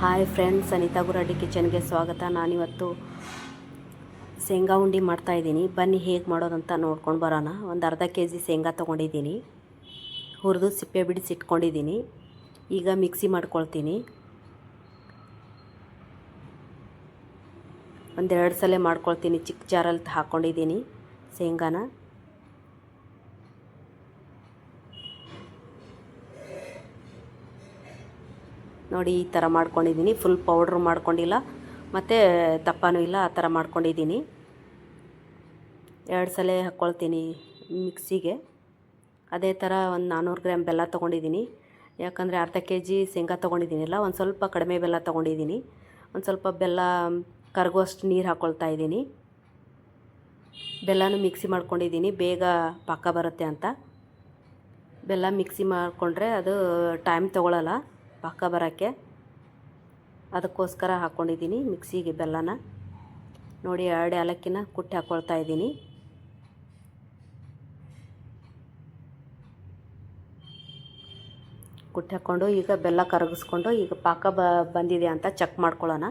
Hi friends, Anita Guradi ಕಿಚನ್ಗೆ ಸ್ವಾಗತ. ನಾನಿವತ್ತು ಶೇಂಗಾ ಉಂಡೆ ಮಾಡ್ತಾಯಿದ್ದೀನಿ ಬನ್ನಿ ಹೇಗೆ ಮಾಡೋದಂತ ನೋಡ್ಕೊಂಡು ಬರೋಣ. ಒಂದು ಅರ್ಧ ಕೆ ಜಿ ಶೇಂಗಾ ತೊಗೊಂಡಿದ್ದೀನಿ. ಹುರಿದು ಸಿಪ್ಪೆ ಬಿಡಿಸಿ ಇಟ್ಕೊಂಡಿದ್ದೀನಿ. ಈಗ ಮಿಕ್ಸಿ ಮಾಡ್ಕೊಳ್ತೀನಿ. ಒಂದೆರಡು ಸಲ ಮಾಡ್ಕೊಳ್ತೀನಿ. ಚಿಕ್ಕ ಜಾರಲ್ಲಿ ಹಾಕ್ಕೊಂಡಿದ್ದೀನಿ ಶೇಂಗಾನ. ನೋಡಿ, ಈ ಥರ ಮಾಡ್ಕೊಂಡಿದ್ದೀನಿ. ಫುಲ್ ಪೌಡ್ರ್ ಮಾಡ್ಕೊಂಡಿಲ್ಲ. ಮತ್ತು ದಪ್ಪನೂ ಇಲ್ಲ, ಆ ಥರ ಮಾಡ್ಕೊಂಡಿದ್ದೀನಿ. ಎರಡು ಸಲ ಹಾಕ್ಕೊಳ್ತೀನಿ ಮಿಕ್ಸಿಗೆ. ಅದೇ ಥರ ಒಂದು ನಾನ್ನೂರು ಗ್ರಾಮ್ ಬೆಲ್ಲ ತೊಗೊಂಡಿದ್ದೀನಿ. ಯಾಕಂದರೆ ಅರ್ಧ ಕೆ ಜಿ ಶೇಂಗಾ ತೊಗೊಂಡಿದ್ದೀನಿಲ್ಲ, ಒಂದು ಸ್ವಲ್ಪ ಕಡಿಮೆ ಬೆಲ್ಲ ತೊಗೊಂಡಿದ್ದೀನಿ. ಒಂದು ಸ್ವಲ್ಪ ಬೆಲ್ಲ ಕರಗುವಷ್ಟು ನೀರು ಹಾಕ್ಕೊಳ್ತಾ ಇದ್ದೀನಿ. ಬೆಲ್ಲನೂ ಮಿಕ್ಸಿ ಮಾಡ್ಕೊಂಡಿದ್ದೀನಿ. ಬೇಗ ಪಾಕ ಬರುತ್ತೆ ಅಂತ. ಬೆಲ್ಲ ಮಿಕ್ಸಿ ಮಾಡಿಕೊಂಡ್ರೆ ಅದು ಟೈಮ್ ತೊಗೊಳ್ಳಲ್ಲ ಪಾಕ ಬರೋಕ್ಕೆ ಅದಕ್ಕೋಸ್ಕರ ಹಾಕ್ಕೊಂಡಿದ್ದೀನಿ ಮಿಕ್ಸಿಗೆ ಬೆಲ್ಲನ. ನೋಡಿ, ಎರಡು ಏಲಕ್ಕಿನ ಕುಟ್ಟಿ ಹಾಕ್ಕೊಳ್ತಾ ಇದ್ದೀನಿ. ಕುಟ್ಟಿ ಹಾಕ್ಕೊಂಡು ಈಗ ಬೆಲ್ಲ ಕರಗಿಸ್ಕೊಂಡು ಈಗ ಪಾಕ ಬ ಬಂದಿದೆ ಅಂತ ಚೆಕ್ ಮಾಡ್ಕೊಳ್ಳೋಣ.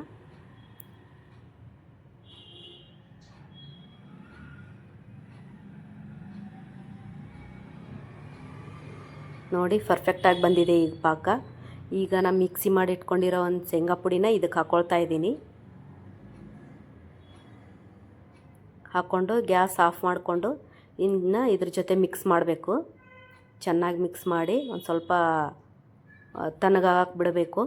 ನೋಡಿ ಪರ್ಫೆಕ್ಟಾಗಿ ಬಂದಿದೆ ಈಗ ಪಾಕ. ಈಗ ನಾನು ಮಿಕ್ಸಿ ಮಾಡಿ ಇಟ್ಕೊಂಡಿರೋ ಒಂದು ಶೇಂಗಾ ಪುಡಿನ ಇದಕ್ಕೆ ಹಾಕ್ಕೊಳ್ತಾ ಇದ್ದೀನಿ. ಹಾಕ್ಕೊಂಡು ಗ್ಯಾಸ್ ಆಫ್ ಮಾಡಿಕೊಂಡು ಇನ್ನು ಇದ್ರ ಜೊತೆ ಮಿಕ್ಸ್ ಮಾಡಬೇಕು. ಚೆನ್ನಾಗಿ ಮಿಕ್ಸ್ ಮಾಡಿ ಒಂದು ಸ್ವಲ್ಪ ತಣ್ಣಗಾಗಕ್ಕೆ ಬಿಡಬೇಕು.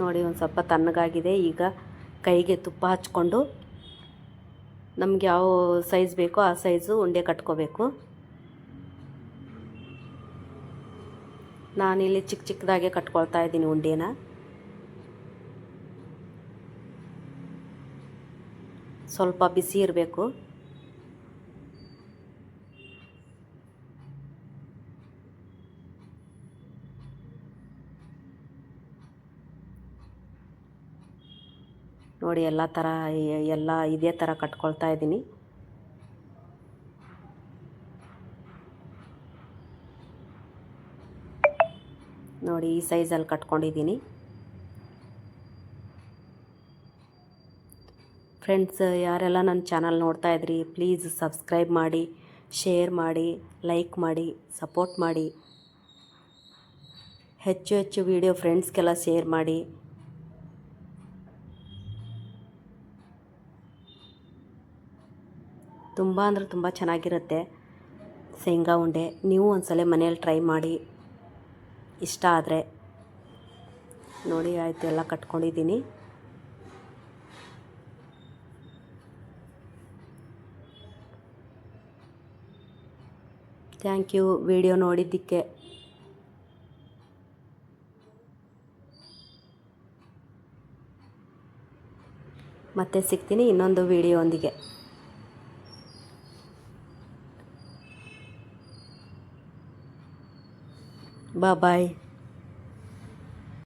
ನೋಡಿ, ಒಂದು ಸ್ವಲ್ಪ ತಣ್ಣಗಾಗಿದೆ. ಈಗ ಕೈಗೆ ತುಪ್ಪ ಹಚ್ಕೊಂಡು ನಮ್ಗೆ ಯಾವ ಸೈಜ್ ಬೇಕೋ ಆ ಸೈಜು ಉಂಡೆ ಕಟ್ಕೋಬೇಕು. ನಾನಿಲ್ಲಿ ಚಿಕ್ಕ ಚಿಕ್ಕದಾಗೆ ಕಟ್ಕೊಳ್ತಾ ಇದ್ದೀನಿ ಉಂಡೆನ. ಸ್ವಲ್ಪ ಬಿಸಿ ಇರಬೇಕು. ನೋಡಿ ಎಲ್ಲ ಥರ ಎಲ್ಲ ಇದೇ ಥರ ಕಟ್ಕೊಳ್ತಾ ಇದ್ದೀನಿ. ನೋಡಿ ಈ ಸೈಜಲ್ಲಿ ಕಟ್ಕೊಂಡಿದ್ದೀನಿ. ಫ್ರೆಂಡ್ಸ್ ಯಾರೆಲ್ಲ ನನ್ನ ಚಾನಲ್ ನೋಡ್ತಾ ಇದ್ರಿ ಪ್ಲೀಸ್ ಸಬ್ಸ್ಕ್ರೈಬ್ ಮಾಡಿ ಶೇರ್ ಮಾಡಿ ಲೈಕ್ ಮಾಡಿ ಸಪೋರ್ಟ್ ಮಾಡಿ. ಹೆಚ್ಚು ಹೆಚ್ಚು ವಿಡಿಯೋ ಫ್ರೆಂಡ್ಸ್ಗೆಲ್ಲ ಶೇರ್ ಮಾಡಿ. ತುಂಬ ಅಂದರೆ ತುಂಬ ಚೆನ್ನಾಗಿರುತ್ತೆ. ಶೇಂಗಾ ಉಂಡೆ. ನೀವು ಒಂದ್ಸಲ ಮನೇಲಿ ಟ್ರೈ ಮಾಡಿ. ಇಷ್ಟ ಆದರೆ. ನೋಡಿ, ಆಯಿತು, ಎಲ್ಲ ಕಟ್ಕೊಂಡಿದ್ದೀನಿ. ಥ್ಯಾಂಕ್ ಯು ವಿಡಿಯೋ ನೋಡಿದ್ದಕ್ಕೆ. ಮತ್ತೆ ಸಿಗ್ತೀನಿ ಇನ್ನೊಂದು ವಿಡಿಯೋಂದಿಗೆ 拜拜。